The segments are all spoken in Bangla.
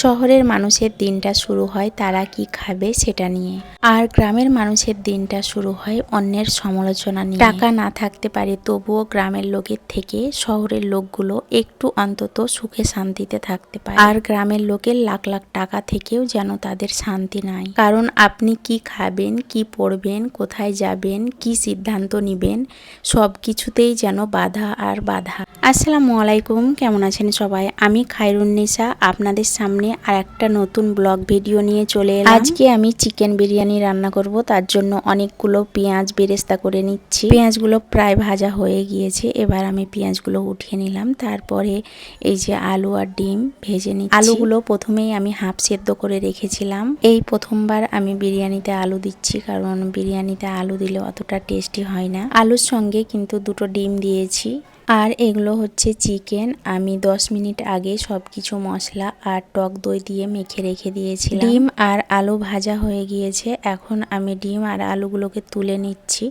শহরের মানুষের দিনটা শুরু হয় তারা কি খাবে সেটা নিয়ে। আর গ্রামের মানুষের দিনটা শুরু হয় অন্যের সমালোচনা নিয়ে। টাকা না থাকতে পারে তবুও গ্রামের লোকের থেকে শহরের লোকগুলো একটু অন্তত সুখে শান্তিতে থাকতে পারে। আর গ্রামের লোকের লাখ লাখ টাকা থেকেও যেন তাদের শান্তি নাই। কারণ আপনি কি খাবেন, কি পড়বেন, কোথায় যাবেন, কি সিদ্ধান্ত নেবেন সব কিছুতেই যেন বাধা আর বাধা। আসসালামু আলাইকুম, কেমন আছেন সবাই? আমি খায়রুন্নিসা আপনাদের সামনে আর একটা নতুন ব্লগ ভিডিও নিয়ে চলে এলাম। আজকে আমি চিকেন বিরিয়ানি রান্না করব, তার জন্য অনেকগুলো পেঁয়াজ বেরেস্তা করে নিচ্ছি। পেঁয়াজগুলো প্রায় ভাজা হয়ে গিয়েছে, এবার আমি পেঁয়াজগুলো উঠিয়ে নিলাম, তারপরে এই যে আলু আর ডিম ভেজে নিচ্ছি। আলুগুলো প্রথমেই আমি হাফ সেদ্ধ করে রেখেছিলাম। এই প্রথমবার আমি বিরিয়ানিতে আলু দিচ্ছি, কারণ বিরিয়ানিতে আলু দিলে অতটা টেস্টি হয় না। আলুর সঙ্গে কিন্তু দুটো ডিম দিয়েছি। আর এগুলো হচ্ছে চিকেন। আমি 10 মিনিট আগে সব কিছু মশলা আর টক দই দিয়ে মেখে রেখে দিয়েছি ডিম আর আলু ভাজা হয়ে গিয়েছে। এখন আমি ডিম আর আলুগুলোকে তুলে নিচ্ছি।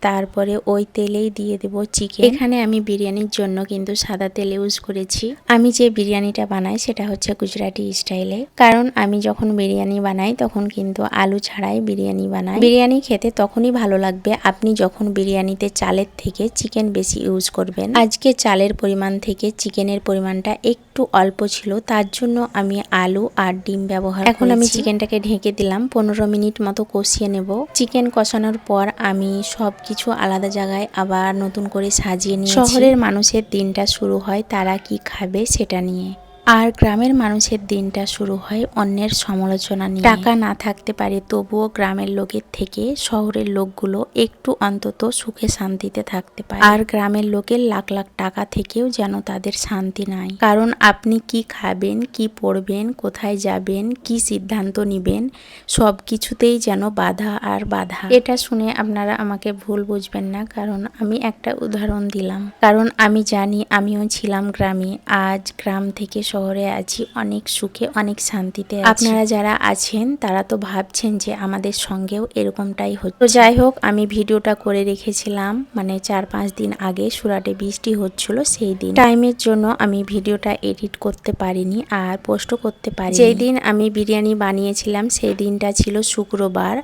তারপরে ওই তেলেই দিয়ে দেব চিকেন। এখানে আমি বিরিয়ানির জন্য কিন্তু সাদা তেল ইউজ করেছি। আমি যে বিরিয়ানিটা বানাই সেটা হচ্ছে গুজরাটি স্টাইলে। কারণ আমি যখন বিরিয়ানি বানাই তখন কিন্তু আলু ছাড়াই বিরিয়ানি বানাই। বিরিয়ানি খেতে তখনই ভালো লাগবে। আপনি যখন বিরিয়ানিতে চালের থেকে চিকেন বেশি ইউজ করবেন। আজকে চালের পরিমাণ থেকে চিকেনের পরিমাণটা একটু অল্প ছিল তার জন্য আমি আলু আর ডিম ব্যবহার এখন আমি চিকেনটাকে ঢেকে দিলাম পনেরো মিনিট মতো কষিয়ে নেব। চিকেন কষানোর পর আমি সব কিছু আলাদা জায়গায় আবার নতুন করে সাজিয়ে নিই শহরের মানুষের দিনটা শুরু হয় তারা কি খাবে সেটা নিয়ে। আর গ্রামের মানুষের দিনটা শুরু হয় অন্যের সমালোচনা নিয়ে। টাকা না থাকতে পারে তবুও গ্রামের লোকের থেকে শহরের লোকগুলো একটু অন্তত সুখে শান্তিতে থাকতে পারে। আর গ্রামের লোকের লাখ লাখ টাকা থেকেও যেন তাদের শান্তি নাই। কারণ আপনি কি খাবেন, কি পড়বেন, কোথায় যাবেন, কি সিদ্ধান্ত নিবেন সব কিছুতেই যেন বাধা আর বাধা। এটা শুনে আপনারা আমাকে ভুল বুঝবেন না, কারণ আমি একটা উদাহরণ দিলাম। কারণ আমি জানি আমিও ছিলাম গ্রামে। আজ গ্রাম থেকে শহরে আছি অনেক সুখে অনেক শান্তিতে আপনারা যারা আছেন তারা তো ভাবছেন যে আমাদের সঙ্গেও এরকমটাই হচ্ছে। তো যাই হোক আমি ভিডিওটা করে রেখেছিলাম মানে চার পাঁচ দিন আগে সুরাটে বৃষ্টি হচ্ছিল সেই দিন। টাইমের জন্য আমি ভিডিওটা এডিট করতে পারিনি আর পোস্টও করতে পারি যেই দিন আমি বিরিয়ানি বানিয়েছিলাম সেই দিনটা ছিল শুক্রবার।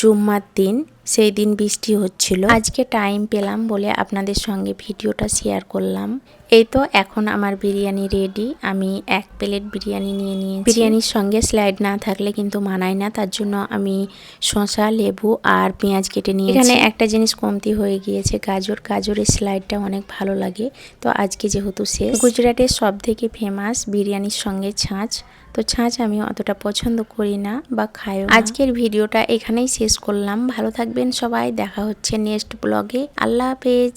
জুম্মার দিন, সেই দিন বৃষ্টি হচ্ছিল। আজকে টাইম পেলাম বলে আপনাদের সঙ্গে ভিডিওটা শেয়ার করলাম। এই তো এখন আমার বিরিয়ানি রেডি আমি এক প্লেট বিরিয়ানি নিয়ে নিয়েছি। বিরিয়ানির সঙ্গে স্লাইড না থাকলে কিন্তু মানায় না। তার জন্য আমি শসা, লেবু আর পেঁয়াজ কেটে নিয়ে এখানে একটা জিনিস কমতি হয়ে গিয়েছে। গাজর। গাজরের স্লাইডটা অনেক ভালো লাগে। তো আজকে যেহেতু শেষ, গুজরাটের সব থেকে ফেমাস বিরিয়ানির সঙ্গে ছাঁচ। তো ছাঁচ আমি অতটা পছন্দ করি না বা খাইও আজকের ভিডিওটা এখানেই শেষ করলাম। ভালো থাকবেন সবাই। দেখা হচ্ছে নেক্সট ব্লগে আল্লাহ হাফেজ।